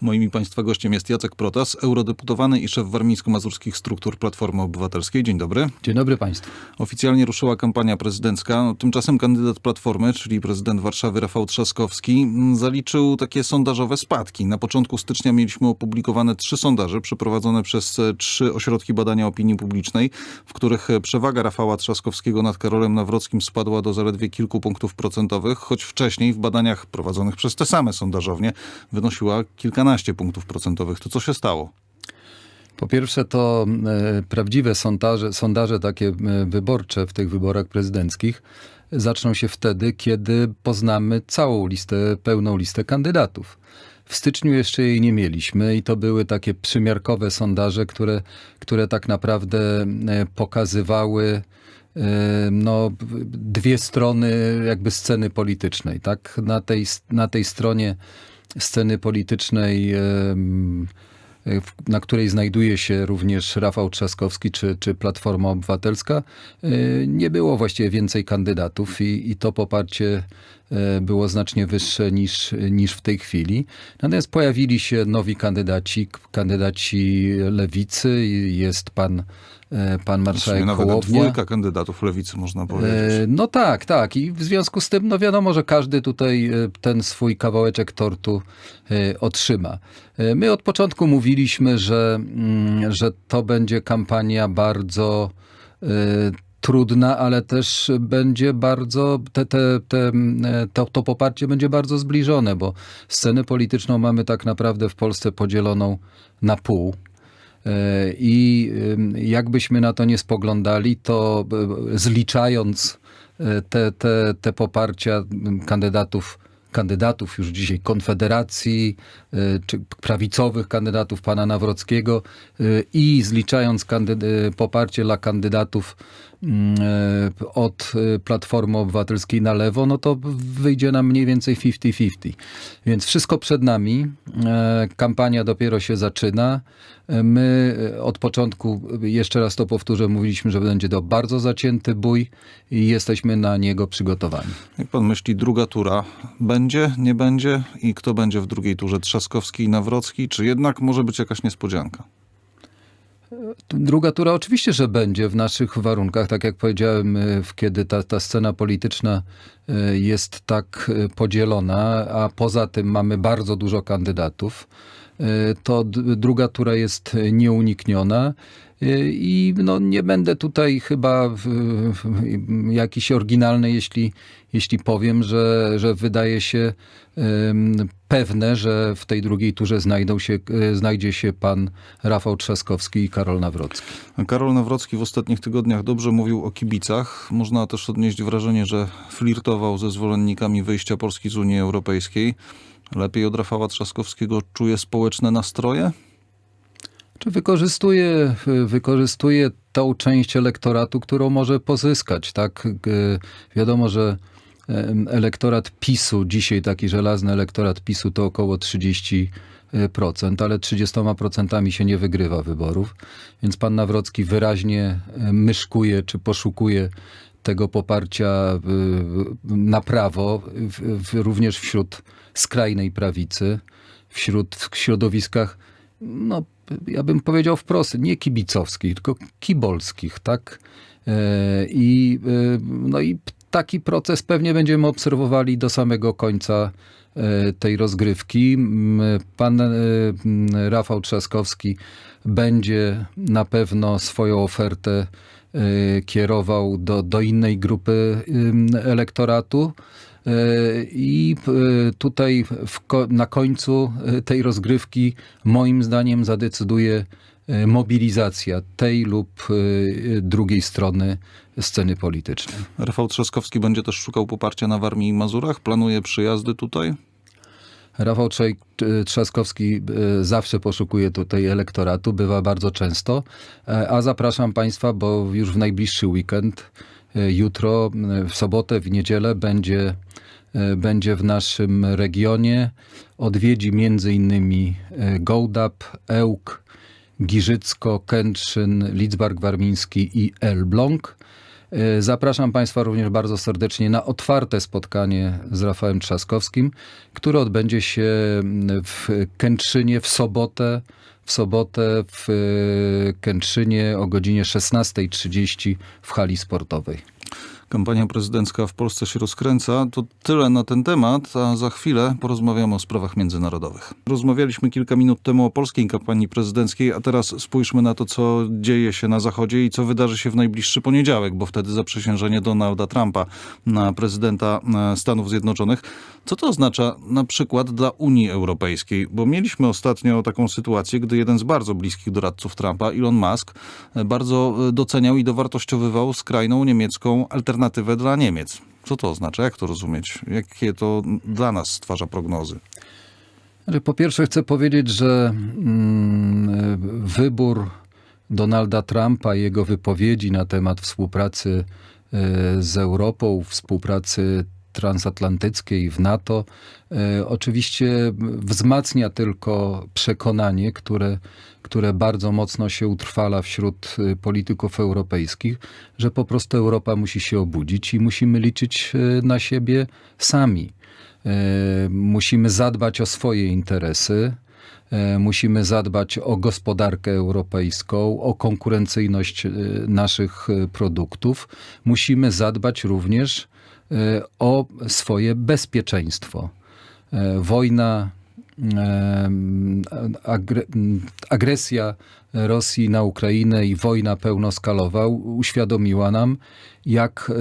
Moim i Państwa gościem jest Jacek Protas, eurodeputowany i szef warmińsko-mazurskich struktur Platformy Obywatelskiej. Dzień dobry. Dzień dobry Państwu. Oficjalnie ruszyła kampania prezydencka. No, Tymczasem kandydat Platformy, czyli prezydent Warszawy Rafał Trzaskowski, m, zaliczył takie sondażowe spadki. Na początku stycznia mieliśmy opublikowane trzy sondaże przeprowadzone przez e, trzy ośrodki badania opinii publicznej, w których e, przewaga Rafała Trzaskowskiego nad Karolem Nawrockim spadła do zaledwie kilku punktów procentowych, choć wcześniej w badaniach prowadzonych przez te same sondażownie wynosiła kilkanaście punktów procentowych. To co się stało? Po pierwsze to e, prawdziwe sondaże, sondaże takie e, wyborcze w tych wyborach prezydenckich zaczną się wtedy, kiedy poznamy całą listę, pełną listę kandydatów. W styczniu jeszcze jej nie mieliśmy i to były takie przymiarkowe sondaże, które, które tak naprawdę e, pokazywały no, dwie strony jakby sceny politycznej. Tak? Na, tej, na tej stronie sceny politycznej na której znajduje się również Rafał Trzaskowski czy, czy Platforma Obywatelska, y, nie było właściwie więcej kandydatów i, i to poparcie było znacznie wyższe niż, niż w tej chwili. Natomiast pojawili się nowi kandydaci, kandydaci lewicy. i Jest pan, y, pan marszałek nawet Hołownia. dwójka kandydatów lewicy, można powiedzieć. E, No tak, tak. I w związku z tym, no wiadomo, że każdy tutaj e, ten swój kawałeczek tortu e, otrzyma. E, My od początku mówiliśmy, że, mm, że to będzie kampania bardzo e, trudna, ale też będzie bardzo, te, te, te, to, to poparcie będzie bardzo zbliżone, bo scenę polityczną mamy tak naprawdę w Polsce podzieloną na pół. E, I jakbyśmy na to nie spoglądali, to e, zliczając e, te, te, te poparcia kandydatów, kandydatów już dzisiaj Konfederacji, czy prawicowych kandydatów pana Nawrockiego i zliczając poparcie dla kandydatów od e, Platformy Obywatelskiej na lewo, no to wyjdzie nam mniej więcej 50-50. Więc wszystko przed nami. E, Kampania dopiero się zaczyna. E, My e, od początku, e, jeszcze raz to powtórzę, mówiliśmy, że będzie to bardzo zacięty bój i jesteśmy na niego przygotowani. Jak pan myśli, druga tura będzie, nie będzie? I kto będzie w drugiej turze? Trzaskowski i Nawrocki? Czy jednak może być jakaś niespodzianka? Druga tura oczywiście, że będzie w naszych warunkach, tak jak powiedziałem, w- kiedy ta, ta scena polityczna y, jest tak y, podzielona, a poza tym mamy bardzo dużo kandydatów, to druga tura jest nieunikniona. Y, I no, nie będę tutaj chyba jakiś oryginalny, jeśli, jeśli powiem, że, że wydaje się pewne, że w tej drugiej turze znajdą się, y, znajdzie się pan Rafał Trzaskowski i Karol Nawrocki. Karol Nawrocki w ostatnich tygodniach dobrze mówił o kibicach. Można też odnieść wrażenie, że flirtował ze zwolennikami wyjścia Polski z Unii Europejskiej. Lepiej od Rafała Trzaskowskiego czuje społeczne nastroje? Czy wykorzystuje, wykorzystuje tą część elektoratu, którą może pozyskać, tak? Wiadomo, że elektorat PiSu, dzisiaj taki żelazny elektorat PiSu to około 30%, ale 30% się nie wygrywa wyborów, więc pan Nawrocki wyraźnie myszkuje czy poszukuje tego poparcia na prawo, w, w, również wśród skrajnej prawicy, wśród środowiskach, no ja bym powiedział wprost, nie kibicowskich, tylko kibolskich, tak? E, I, e, no i taki proces pewnie będziemy obserwowali do samego końca e, tej rozgrywki. Pan Rafał Trzaskowski będzie na pewno swoją ofertę kierował do, do innej grupy elektoratu. I e, tutaj w na końcu e, tej rozgrywki moim zdaniem zadecyduje e, mobilizacja tej lub drugiej strony sceny politycznej. Rafał Trzaskowski będzie też szukał poparcia na Warmii i Mazurach? Planuje przyjazdy tutaj? Rafał Trzaskowski zawsze poszukuje tutaj elektoratu, bywa bardzo często, a zapraszam Państwa, bo już w najbliższy weekend, jutro, e, w sobotę, w niedzielę będzie, e, będzie w naszym regionie. Odwiedzi e, Gołdap, Ełk, Giżycko, Kętrzyn, Lidzbark Warmiński i Elbląg. E, Zapraszam Państwa również bardzo serdecznie na otwarte spotkanie z Rafałem Trzaskowskim, które odbędzie się mm, w Kętrzynie w sobotę, w sobotę w e, Kętrzynie o godzinie 16.30 w hali sportowej. Kampania prezydencka w Polsce się rozkręca. To tyle na ten temat, a za chwilę porozmawiamy o sprawach międzynarodowych. Rozmawialiśmy kilka minut temu o polskiej kampanii prezydenckiej, a teraz spójrzmy na to, co dzieje się na Zachodzie i co wydarzy się w najbliższy poniedziałek, bo wtedy zaprzysiężenie Donalda Trumpa na prezydenta e, Stanów Zjednoczonych. Co to oznacza na przykład dla Unii Europejskiej? Bo mieliśmy ostatnio taką sytuację, gdy jeden z bardzo bliskich doradców Trumpa, Elon Musk, e, bardzo e, doceniał i dowartościowywał skrajną niemiecką alternatywę dla Niemiec. Co to oznacza? Jak to rozumieć? Jakie to dla nas stwarza prognozy? Po pierwsze chcę powiedzieć, że mm, wybór Donalda Trumpa i jego wypowiedzi na temat współpracy e, z Europą, współpracy transatlantyckiej w NATO, e, oczywiście wzmacnia tylko przekonanie, które, które bardzo mocno się utrwala wśród e, polityków europejskich, że po prostu Europa musi się obudzić i musimy liczyć e, na siebie sami. Musimy zadbać o swoje interesy. Musimy zadbać o gospodarkę europejską, o konkurencyjność naszych produktów. Musimy zadbać również o swoje bezpieczeństwo. E, Wojna, e, agre, agresja Rosji na Ukrainę i wojna pełnoskalowa uświadomiła nam, jak e,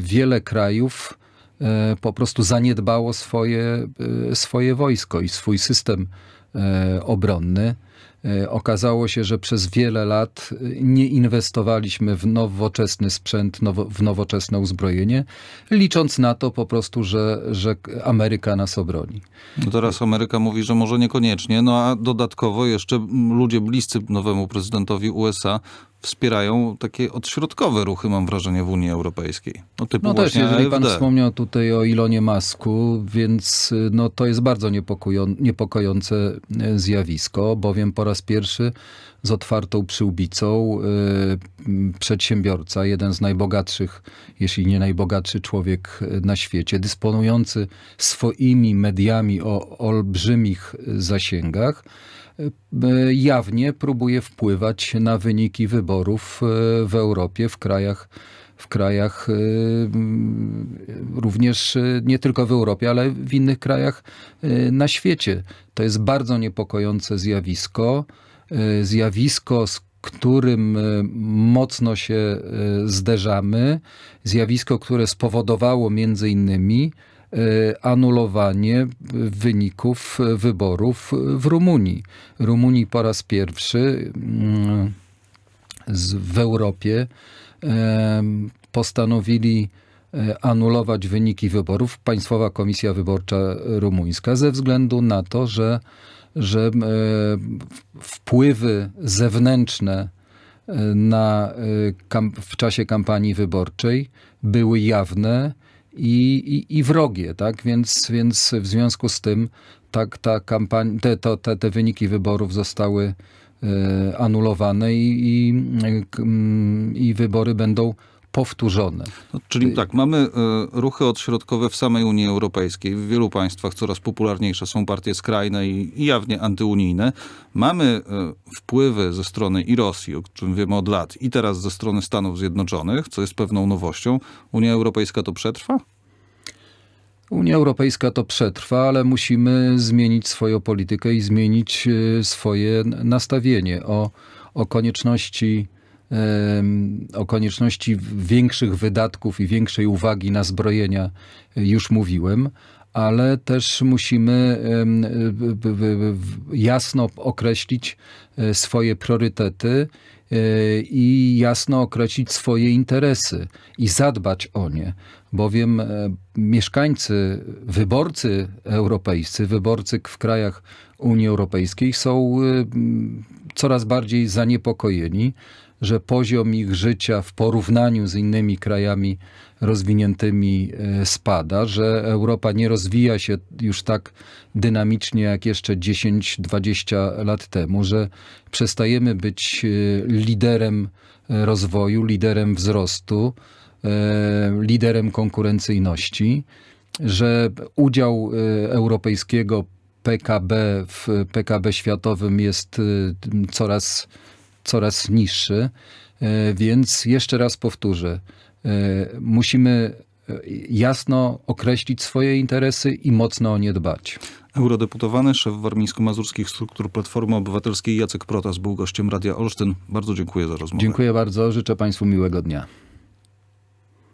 wiele krajów e, po prostu zaniedbało swoje, e, swoje wojsko i swój system e, obronny. E, Okazało się, że przez wiele lat e, nie inwestowaliśmy w nowoczesny sprzęt, nowo, w nowoczesne uzbrojenie, licząc na to po prostu, że, że Ameryka nas obroni. No teraz Ameryka mówi, że może niekoniecznie, no a dodatkowo jeszcze ludzie bliscy nowemu prezydentowi USA wspierają takie odśrodkowe ruchy, mam wrażenie, w Unii Europejskiej. No typu No też, jeżeli pan AfD. wspomniał tutaj o Ilonie Masku, więc y, no, to jest bardzo niepokoją, niepokojące y, zjawisko, bowiem po raz pierwszy z otwartą przyłbicą y, przedsiębiorca, jeden z najbogatszych, jeśli nie najbogatszy człowiek y, na świecie, dysponujący swoimi mediami o olbrzymich zasięgach, y, jawnie próbuje wpływać na wyniki wyborów w Europie, w krajach, w krajach również nie tylko w Europie, ale w innych krajach na świecie. To jest bardzo niepokojące zjawisko. Y, Zjawisko, z którym y, mocno się y, zderzamy. Zjawisko, które spowodowało między innymi anulowanie wyników wyborów w Rumunii. Rumunii po raz pierwszy mm, w Europie postanowili anulować wyniki wyborów. Państwowa Komisja Wyborcza Rumuńska ze względu na to, że, że e, wpływy zewnętrzne e, na, e, w czasie kampanii wyborczej były jawne i, i, i wrogie, tak? Więc, więc w związku z tym tak, ta kampania, te, to, te, te wyniki wyborów zostały anulowane i, i, i wybory będą powtórzone. No, czyli tak, mamy e, ruchy odśrodkowe w samej Unii Europejskiej. W wielu państwach coraz popularniejsze są partie skrajne i, i jawnie antyunijne. Mamy e, wpływy ze strony i Rosji, o czym wiemy od lat, i teraz ze strony Stanów Zjednoczonych, co jest pewną nowością. Unia Europejska to przetrwa? Unia Europejska to przetrwa, ale musimy zmienić swoją politykę i zmienić e, swoje nastawienie o, o konieczności o konieczności większych wydatków i większej uwagi na zbrojenia e, już mówiłem, ale też musimy w- jasno określić e, swoje priorytety e, i jasno określić swoje interesy i zadbać o nie, bowiem e, mieszkańcy, wyborcy europejscy, wyborcy w krajach Unii Europejskiej są e, coraz bardziej zaniepokojeni, że poziom ich życia w porównaniu z innymi krajami rozwiniętymi e, spada, że Europa nie rozwija się już tak dynamicznie jak jeszcze 10-20 lat temu, że przestajemy być e, liderem e, rozwoju, liderem wzrostu, liderem konkurencyjności, że udział e, europejskiego PKB w PKB światowym jest e, coraz, coraz niższy. E, Więc jeszcze raz powtórzę, e, musimy e, jasno określić swoje interesy i mocno o nie dbać. Eurodeputowany, szef warmińsko-mazurskich struktur Platformy Obywatelskiej Jacek Protas był gościem Radia Olsztyn. Bardzo dziękuję za rozmowę. Dziękuję bardzo, życzę Państwu miłego dnia.